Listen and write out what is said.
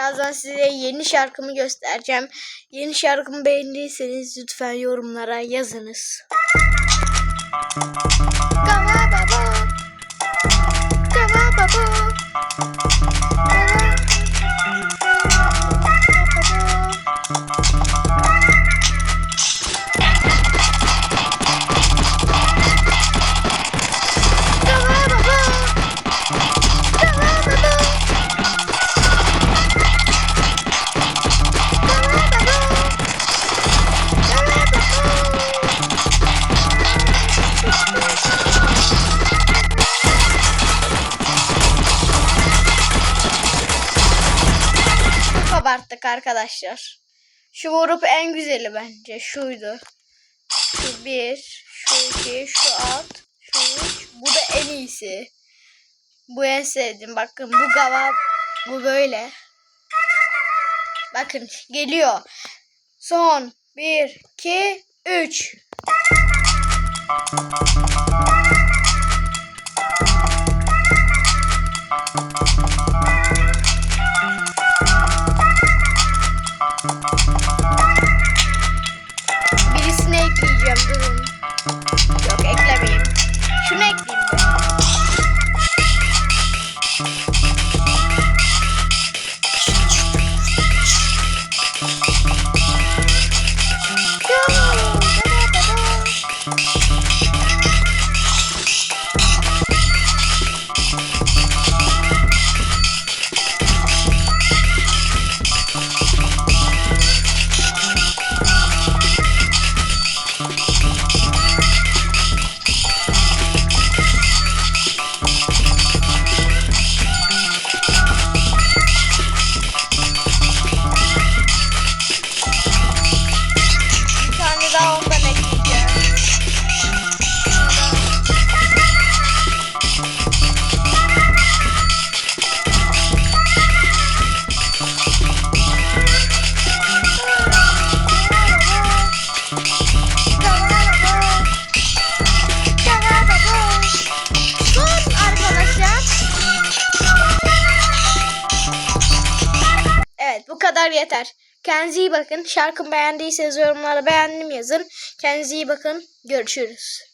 Birazdan size yeni şarkımı göstereceğim. Yeni şarkımı beğendiyseniz lütfen yorumlara yazınız. Gava baba. Abarttık arkadaşlar. Şu grup en güzeli bence. Şuydu. Şu bir, şu iki, şu alt, şu üç. Bu da en iyisi. Bu en sevdiğim. Bakın bu gava, bu böyle. Bakın geliyor. Son bir, iki, üç. Okay. Bu kadar yeter. Kendinize iyi bakın. Şarkımı beğendiyseniz yorumlara beğendim yazın. Kendinize iyi bakın. Görüşürüz.